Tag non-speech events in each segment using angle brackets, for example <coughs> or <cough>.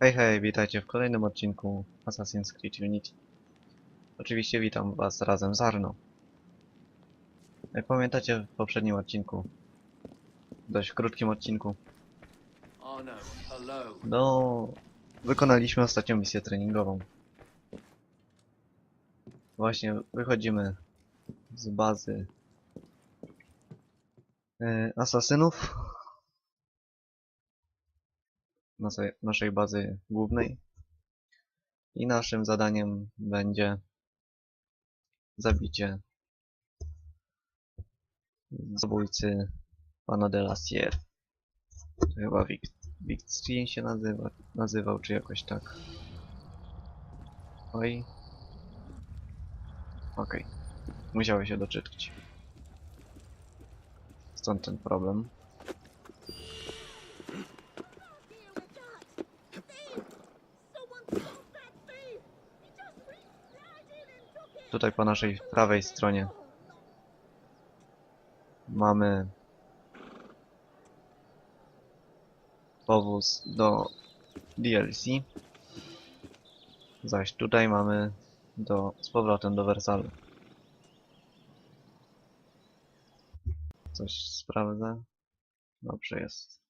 Hej, hej, witajcie w kolejnym odcinku Assassin's Creed Unity. Oczywiście witam was razem z Arno. Jak pamiętacie w poprzednim odcinku, dość krótkim odcinku, Oh no, no, wykonaliśmy ostatnią misję treningową. Właśnie wychodzimy z bazy e, asasynów, naszej, bazy głównej. I naszym zadaniem będzie zabicie zabójcy pana de la Sierra. Chyba Vic- Victrin się nazywa, nazywał, czy jakoś tak. Oj. Okej. Musiały się doczytać. Stąd ten problem. Tutaj po naszej prawej stronie mamy powóz do DLC. Zaś tutaj mamy do, z powrotem do Wersalu. Coś sprawdzę. Dobrze jest.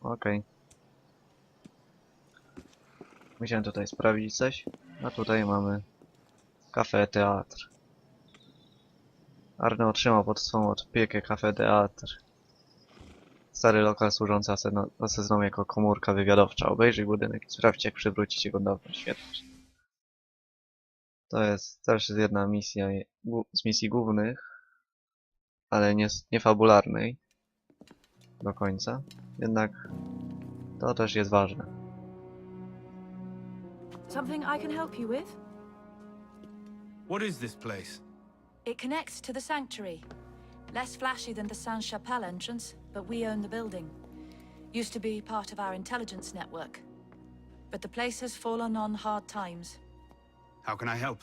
Okej. Musiałem tutaj sprawdzić coś. A tutaj mamy Cafe Teatr. Arne otrzymał pod swą opiekę Cafe Teatr. Stary lokal służący asesynom jako komórka wywiadowcza. Obejrzyj budynek i sprawdź jak przywrócić jego dawną świetność. To jest też jedna misja z misji głównych, ale nie, nie fabularnej do końca. Jednak to też jest ważne. Something I can help you with? What is this place? It connects to the sanctuary. Less flashy than the Saint-Chapelle entrance, but we own the building. Used to be part of our intelligence network. But the place has fallen on hard times. How can I help?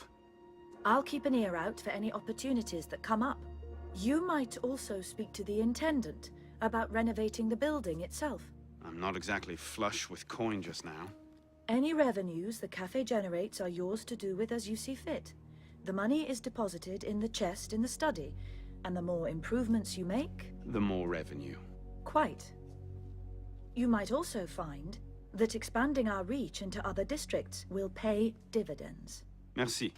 I'll keep an ear out for any opportunities that come up. You might also speak to the intendant about renovating the building itself. I'm not exactly flush with coin just now. Any revenues the cafe generates are yours to do with as you see fit. The money is deposited in the chest in the study, and the more improvements you make, The more revenue. Quite. You might also find that expanding our reach into other districts will pay dividends. Merci.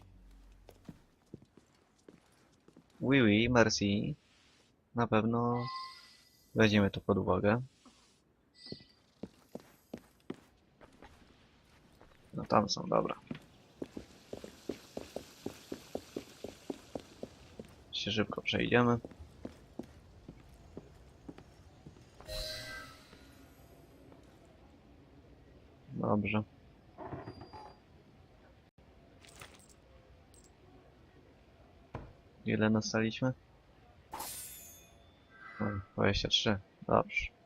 Oui, oui, merci. Na pewno weźmiemy to pod uwagę. No tam są, dobra. Się szybko przejdziemy. Dobrze. Ile nastaliśmy? O, 23. Dobrze.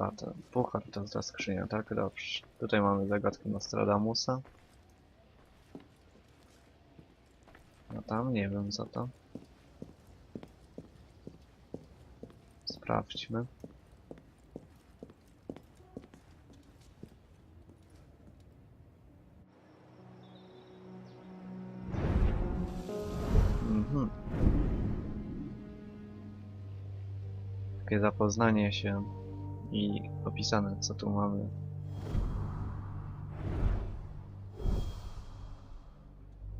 A, to puchar to ta skrzynia, tak? Dobrze. Tutaj mamy zagadkę Nostradamusa. A tam nie wiem co to. Sprawdźmy. Mhm. Takie zapoznanie się i opisane co tu mamy.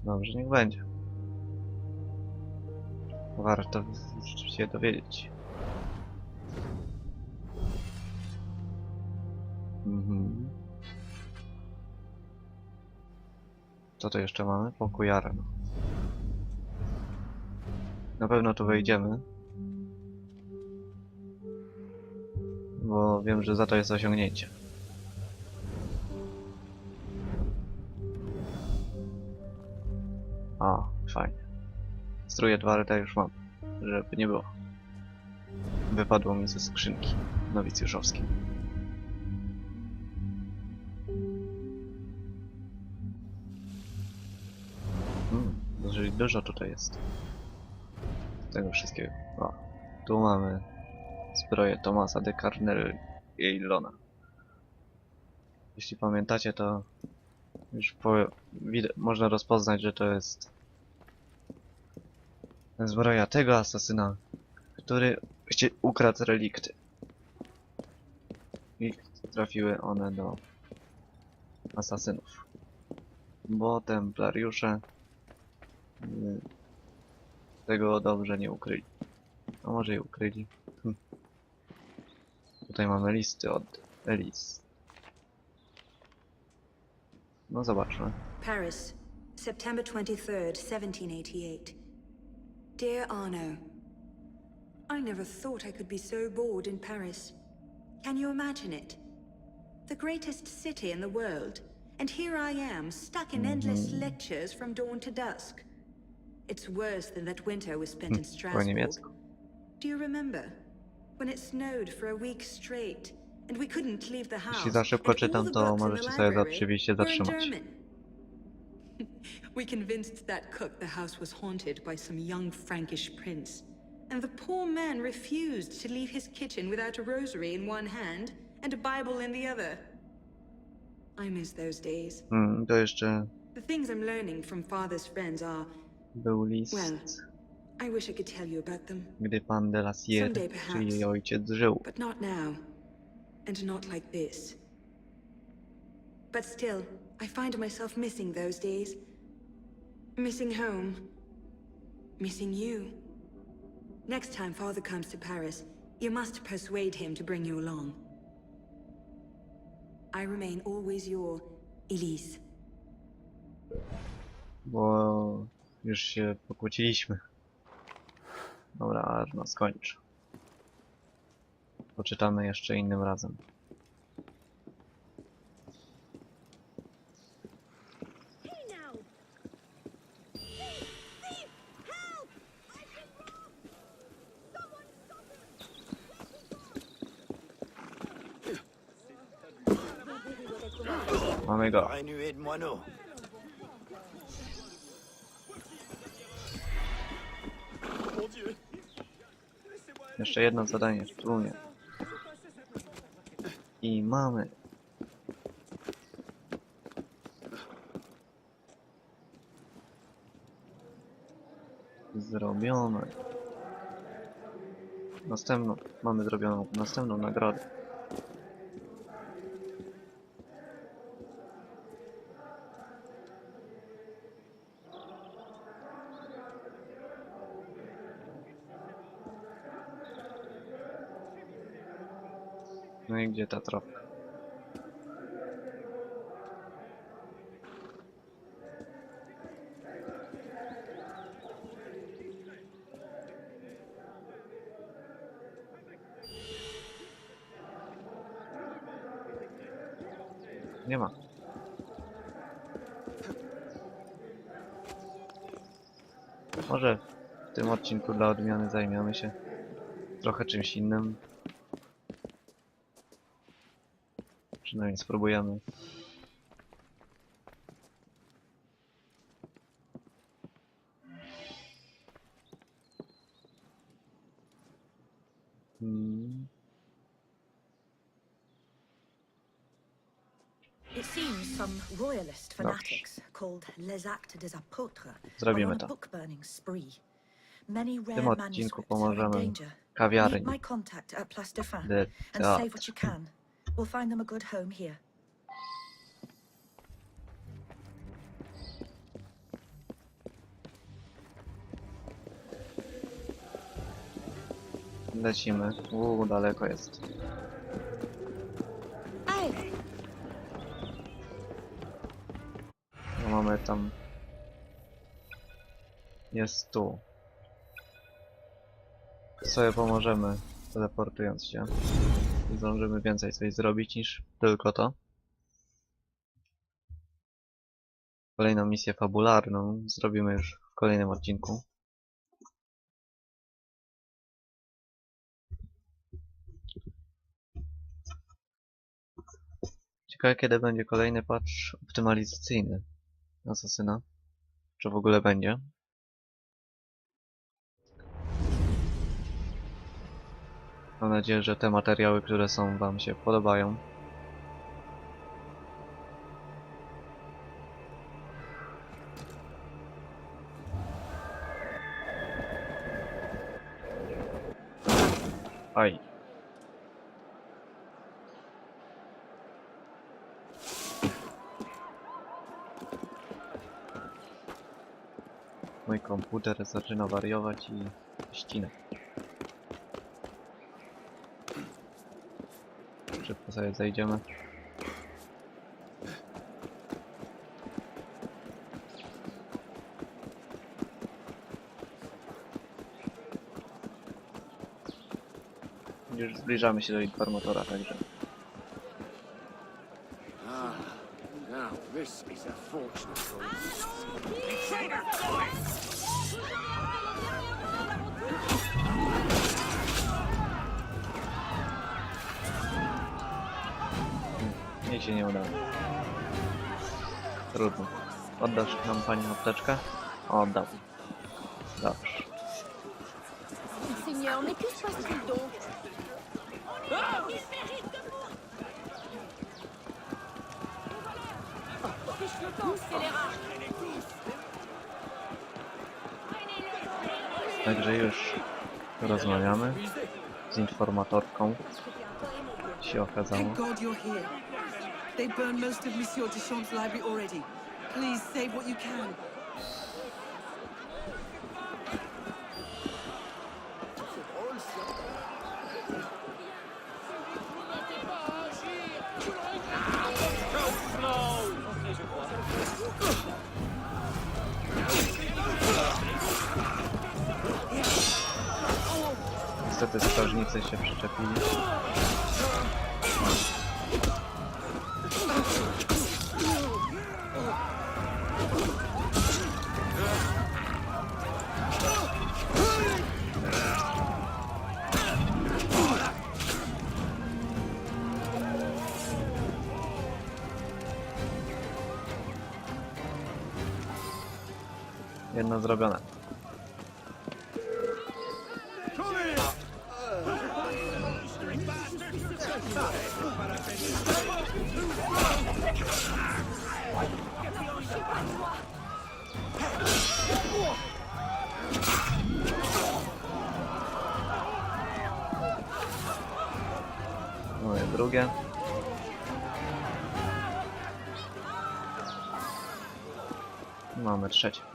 Dobrze, niech będzie. Warto się dowiedzieć. Mhm. Co to jeszcze mamy? Pokój Arno. Na pewno tu wejdziemy. Bo wiem, że za to jest osiągnięcie. A, fajnie. Struję dwa reda już mam, żeby nie było. Wypadło mi ze skrzynki nowicjuszowskiej. Hmm, dużo tutaj jest. tego wszystkiego. O, tu mamy zbroję Tomasa de Carnellona. Jeśli pamiętacie, to już po, można rozpoznać, że to jest zbroja tego asasyna, który ukradł relikty. I trafiły one do asasynów. Bo templariusze y, tego dobrze nie ukryli. A może i ukryli. Tutaj mamy listy od Elis. No zobaczmy. Paris, September 23rd, 1788. Dear Arno, I never thought I could be so bored in Paris. Can you imagine it? The greatest city in the world, and here I am, stuck in endless mm-hmm. lectures from dawn to dusk. It's worse than that winter we spent in mm-hmm. Strasbourg. Do you remember? When it snowed for a week straight, and we couldn't leave the house. Jeśli za szybko czytam, to books in the możecie sobie oczywiście zatrzymać. <laughs> We convinced that cook the house was haunted by some young Frankish prince. And the poor man refused to leave his kitchen without a rosary in one hand and a Bible in the other. I miss those days. Mm, to jeszcze The things I'm learning from father's friends are. był list, Well. I wish I could tell you about them, gdy pan de la Sierra, Someday perhaps. czyli jej ojciec, żył. but not now. And not like this. But still, I find myself missing those days. Missing home. Missing you. Next time father comes to Paris, you must persuade him to bring you along. I remain always your Elise. Bo już się pokłóciliśmy. Dobra, Arno, skończ. Poczytamy jeszcze innym razem. Mamy go. Jeszcze jedno zadanie wspólnie. I mamy. Zrobione. Następną. Mamy zrobioną następną nagrodę. Ta? Nie ma. Może w tym odcinku dla odmiany zajmiemy się trochę czymś innym. Przynajmniej spróbujemy. Hmm. It seems some royalist fanatics called Les Actes des Apôtres Zrobimy to. W tym odcinku pomożemy kawiarni de Fin We'll find them a good home here. Lecimy. Uuu, daleko jest. No mamy tam... Jest tu. Sobie pomożemy, teleportując się. Zdążymy więcej coś zrobić niż tylko to. Kolejną misję fabularną zrobimy już w kolejnym odcinku. Ciekawe kiedy będzie kolejny patch optymalizacyjny Asasyna. Czy w ogóle będzie? Mam nadzieję, że te materiały, które są wam się podobają. Aj. Mój komputer zaczyna wariować i ścina. Szybko sobie zejdziemy. Już zbliżamy się do informatora, także Fiche le camp, scélérat Także już rozmawiamy z informatorką. Się okazało. They burned most of Monsieur Deschamps' library already. Please save what you can. Niestety strażnicy się przyczepili. Jedno zrobione. Moje drugie. Mamy trzecie.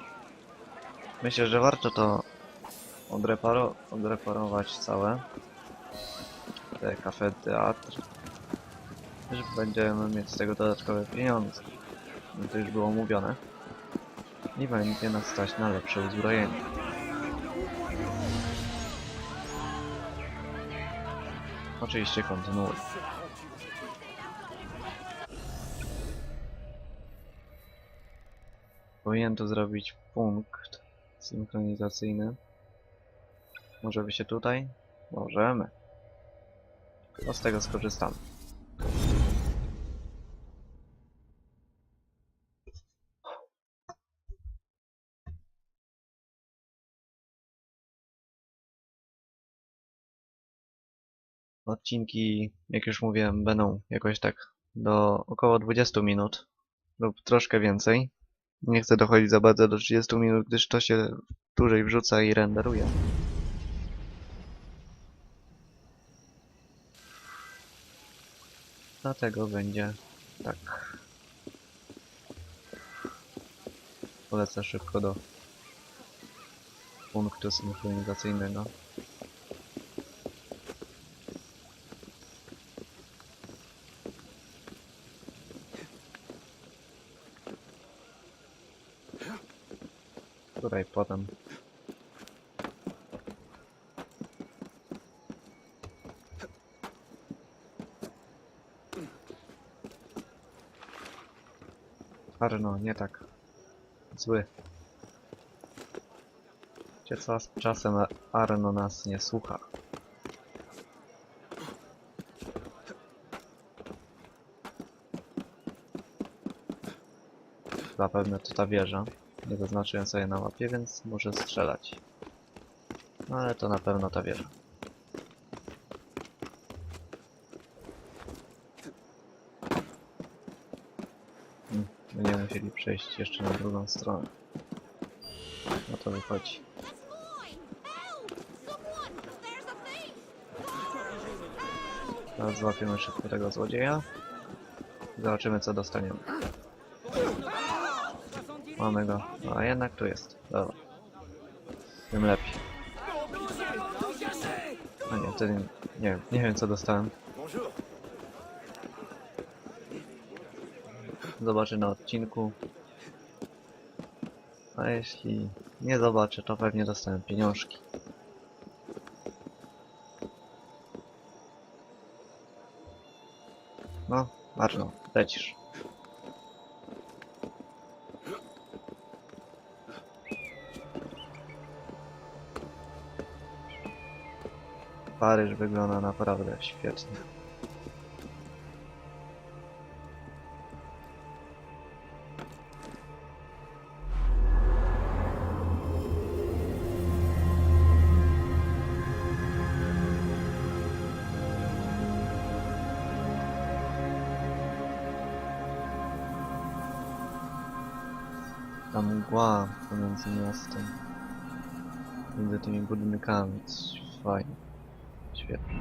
Myślę, że warto to odreparo odreparować całe. Te kafe teatr. Że będziemy mieć z tego dodatkowe pieniądze. No to już było mówione. I będzie nas stać na lepsze uzbrojenie. Oczywiście kontynuuję. Powinien tu zrobić punkt synchronizacyjny. Może by się tutaj? Możemy. To z tego skorzystamy. Odcinki, jak już mówiłem, będą jakoś tak do około 20 minut lub troszkę więcej. Nie chcę dochodzić za bardzo do 30 minut, gdyż to się dłużej wrzuca i renderuje. Dlatego będzie tak. Polecę szybko do punktu synchronizacyjnego. Tutaj potem Arno, nie tak. Zły. Wiecie co? Z czasem Arno nas nie słucha. Zapewne to ta wieża. Nie zaznaczyłem sobie na mapie, więc może strzelać. No ale to na pewno ta wieża. Hmm, będziemy musieli przejść jeszcze na drugą stronę. No to wychodzi. Teraz złapiemy szybko tego złodzieja. Zobaczymy co dostaniemy. Mamy go. A jednak tu jest. Dobra. Tym lepiej. A nie, wtedy nie wiem, nie wiem co dostałem. Zobaczę na odcinku. A jeśli nie zobaczę, to pewnie dostałem pieniążki. No, Arno, lecisz. Paryż wygląda naprawdę świetnie. Ta mgła pomiędzy miastem, między tymi budynkami, fajnie, świetnie.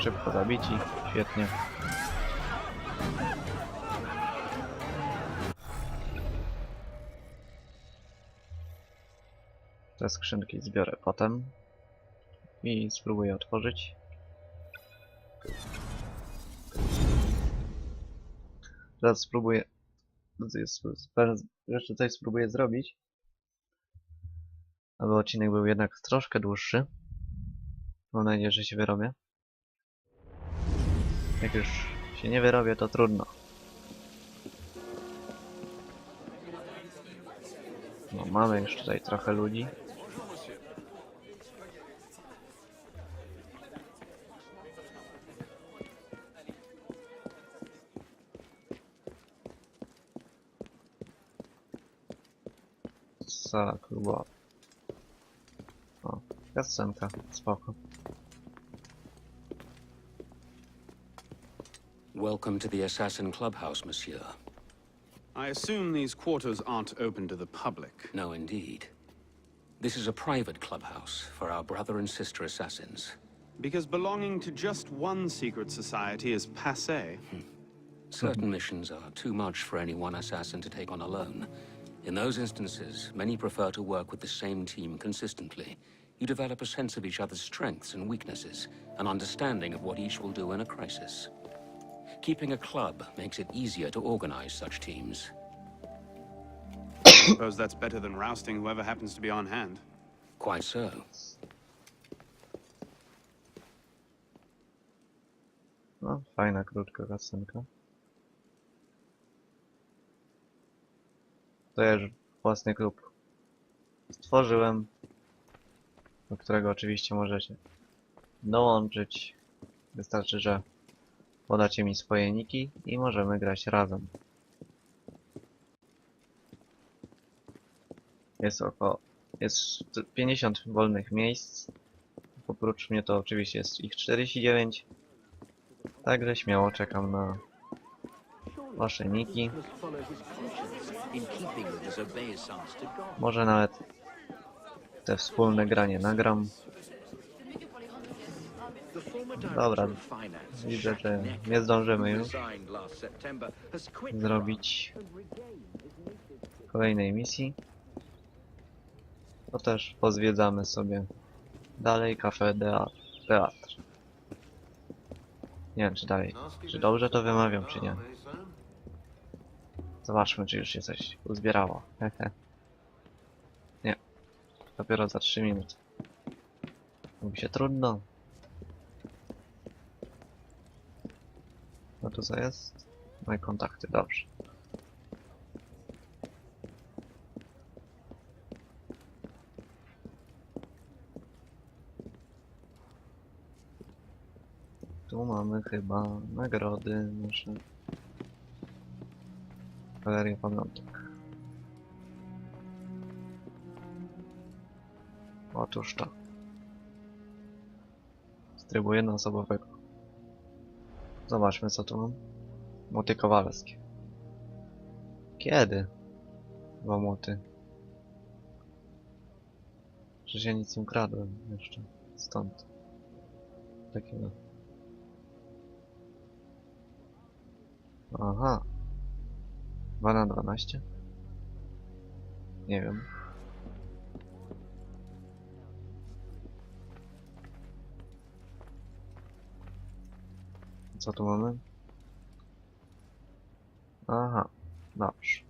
Szybko zabici, świetnie. Te skrzynki zbiorę potem i spróbuję otworzyć. Teraz spróbuję. Jeszcze coś spróbuję zrobić. Aby odcinek był jednak troszkę dłuższy. Mam nadzieję, że się wyrobię. Jak już się nie wyrobię, to trudno. No, mamy już tutaj trochę ludzi. Sala klubowa. O, piosenka, spoko. Welcome to the Assassin Clubhouse, monsieur. I assume these quarters aren't open to the public. No, indeed. This is a private clubhouse for our brother and sister assassins. Because belonging to just one secret society is passe. Hmm. Certain missions are too much for any one assassin to take on alone. In those instances, many prefer to work with the same team consistently. You develop a sense of each other's strengths and weaknesses, an understanding of what each will do in a crisis. Keeping a club makes it easier to organize such teams. <coughs> I Suppose that's better than rousting whoever happens to be on hand. Quite so. No, fajna, krótka kasenka. Już własny klub stworzyłem, do którego oczywiście możecie dołączyć. Wystarczy, że podacie mi swoje niki i możemy grać razem. Jest około... jest 50 wolnych miejsc. Oprócz mnie to oczywiście jest ich 49. Także śmiało czekam na wasze niki. Może nawet te wspólne granie nagram. Dobra, widzę, że nie zdążymy już zrobić kolejnej misji. To też pozwiedzamy sobie dalej Dea- Teatr. Nie wiem, czy dalej, czy dobrze to wymawiam, czy nie. Zobaczmy, czy już się coś uzbierało. <laughs> Nie. Dopiero za 3 minuty. Mówi się trudno. No to co jest? Moje kontakty, dobrze. Tu mamy chyba nagrody nasze. Galeria pamiątek. Otóż to. Z trybu jednoosobowego. Zobaczmy co tu mam. Młoty kowalskie. Kiedy? Dwa młoty. Przecież ja nic nie ukradłem jeszcze. Stąd. Takiego. Aha. 2 na 12? Nie wiem. Co tu mamy? Aha, dobrze.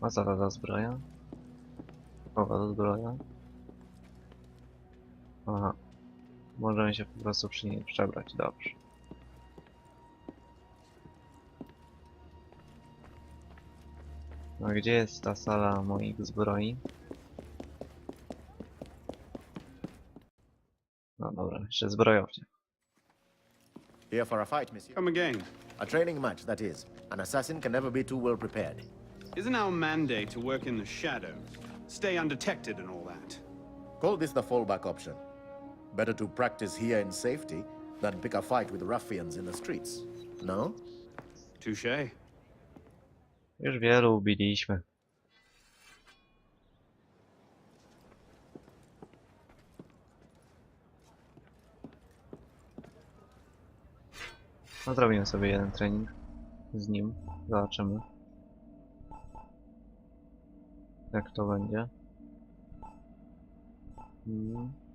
A co to za zbroja? Nowa zbroja. Aha. Możemy się po prostu przy niej przebrać, dobrze. No gdzie jest ta sala moich zbroi? No dobra, jeszcze zbrojownia. Here for a fight, monsieur. Come again. A training match, that is. An assassin can never be too well prepared. Isn't our mandate to work in the shadows? Stay undetected and all that? Call this the fallback option. Better to practice here in safety than pick a fight with ruffians in the streets. No? Touche. Już wielu ubiliśmy. No zrobimy sobie jeden trening z nim. Zobaczymy. Jak to będzie. Mm.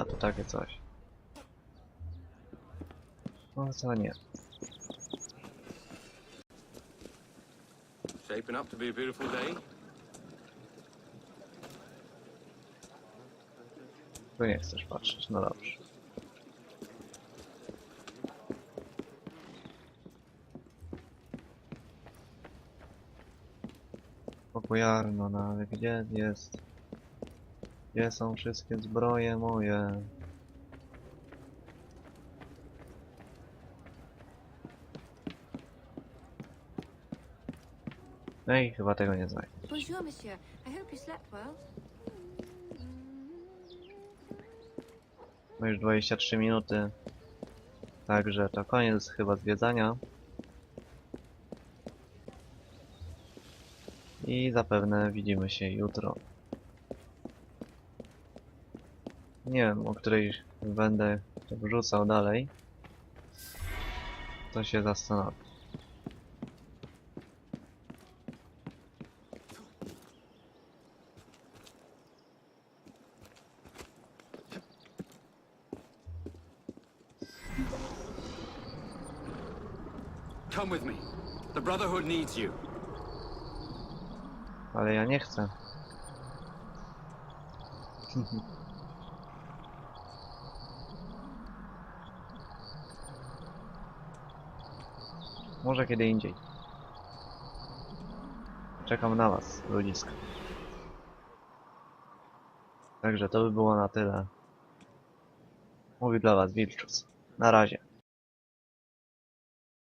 A, to takie coś. No co nie. Shaping up to be a beautiful day. Tu nie chcesz patrzeć, no dobrze. Popularno, no ale gdzie jest? Gdzie są wszystkie zbroje moje? No i chyba tego nie znajdę. Bonjour, monsieur. I hope you slept well. Już 23 minuty. Także to koniec chyba zwiedzania. I zapewne widzimy się jutro. Nie wiem, o której będę wrzucał dalej. To się zastanowię. Come with me. The Brotherhood needs you. Ale ja nie chcę. <laughs> Może kiedy indziej. Czekam na was, ludziska. Także to by było na tyle. Mówi dla was Wilczus. Na razie.